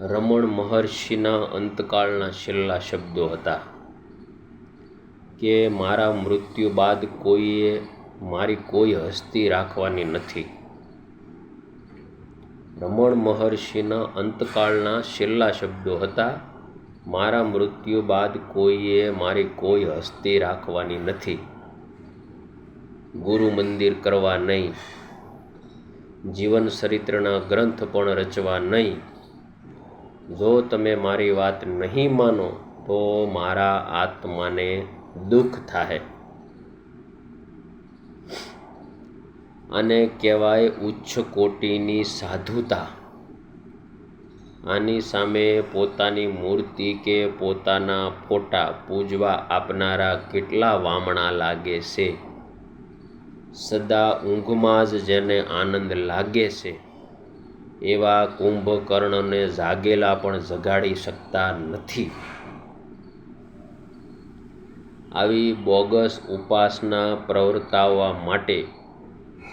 રમણ મહર્ષિના અંતકાળના છેલ્લા શબ્દો હતા કે મારા મૃત્યુ બાદ કોઈએ મારી કોઈ હસ્તી રાખવાની નથી. રમણ મહર્ષિના અંતકાળના છેલ્લા શબ્દો હતા, મારા મૃત્યુ બાદ કોઈએ મારી કોઈ હસ્તી રાખવાની નથી. ગુરુ મંદિર કરવા નહીં. જીવન ચરિત્રના ગ્રંથ પણ રચવા નહીં. જો તમે મારી વાત નહીં માનો, તો મારા આત્માને દુઃખ થાય આને કહેવાય ઉચ્ચ કોટીની સાધુતા. આની સામે પોતાની મૂર્તિ કે પોતાના ફોટા પૂજવા આપનારા કેટલા વામણા લાગે છે. સદા ઊંઘમાં જ જેને આનંદ લાગે છે. એવા કુંભકર્ણને જાગેલા પણ જગાડી શકતા નથી. આવી બોગસ ઉપાસના પ્રવર્તાવવા માટે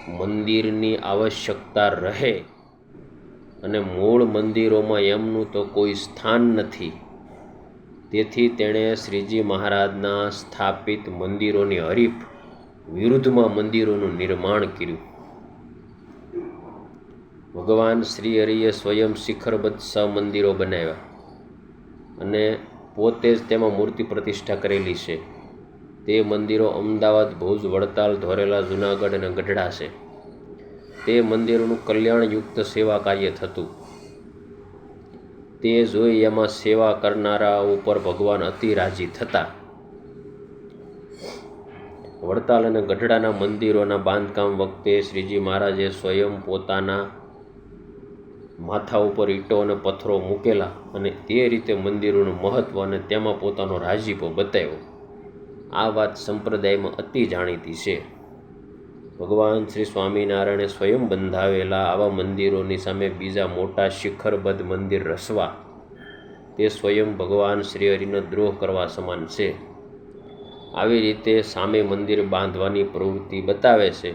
મંદિરની આવશ્યકતા રહે અને મૂળ મંદિરોમાં એમનું તો કોઈ સ્થાન નથી. તેથી તેણે શ્રીજી મહારાજના સ્થાપિત મંદિરોની હરીફ વિરુદ્ધમાં મંદિરોનું નિર્માણ કર્યું. ભગવાન શ્રી હરિએ સ્વયં શિખરબદ્ધ સ મંદિરો બનાવ્યા અને પોતે જ તેમાં મૂર્તિ પ્રતિષ્ઠા કરેલી છે. તે મંદિરો અમદાવાદ, ભુજ, વડતાલ, ધોરેલા, જુનાગઢ અને ગઢડા છે. તે મંદિરોનું કલ્યાણયુક્ત સેવા કાર્ય થતું. તે જોઈ એમાં સેવા કરનારા ઉપર ભગવાન અતિ રાજી થતા. વડતાલ અને ગઢડાના મંદિરોના બાંધકામ વખતે શ્રીજી મહારાજે સ્વયં પોતાના માથા ઉપર ઈંટો અને પથ્થરો મૂકેલા અને તે રીતે મંદિરોનું મહત્ત્વ અને તેમાં પોતાનો રાજીપો બતાવ્યો. આ વાત સંપ્રદાયમાં અતિ જાણીતી છે. ભગવાન શ્રી સ્વામિનારાયણે સ્વયં બંધાવેલા આવા મંદિરોની સામે બીજા મોટા શિખરબદ્ધ મંદિર રસવા તે સ્વયં ભગવાન શ્રી હરિનો દ્રોહ કરવા સમાન છે. આવી રીતે સામે મંદિર બાંધવાની પ્રવૃત્તિ બતાવે છે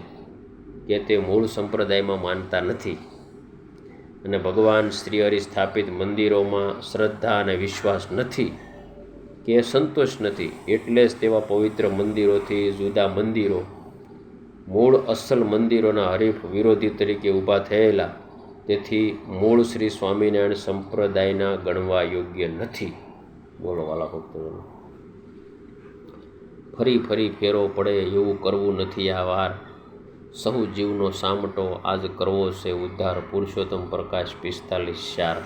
કે તે મૂળ સંપ્રદાયમાં માનતા નથી. અને ભગવાન શ્રી હરિ સ્થાપિત મંદિરોમાં શ્રદ્ધા અને વિશ્વાસ નથી કે સંતોષ નથી, એટલે જ તેવા પવિત્ર મંદિરોથી જુદા મંદિરો, મૂળ અસલ મંદિરોના હરીફ વિરોધી તરીકે ઊભા થયેલા, તેથી મૂળ શ્રી સ્વામિનારાયણ સંપ્રદાયના ગણવા યોગ્ય નથી. બોલવાલા ભક્તોનો ફરી ફરી ફેરો પડે એવું કરવું નથી આ વાર. સહુ જીવનો સામટો આજ કરવો છે ઉદ્ધાર. પુરુષોત્તમ પ્રકાશ પિસ્તાલીસ ચાર.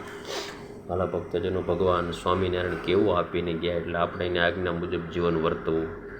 ભલા ભક્તજનો ભગવાન સ્વામિનારાયણ કેવું આપીને ગયા? એટલે આપણે એની આજ્ઞા મુજબ જીવન વર્તવું.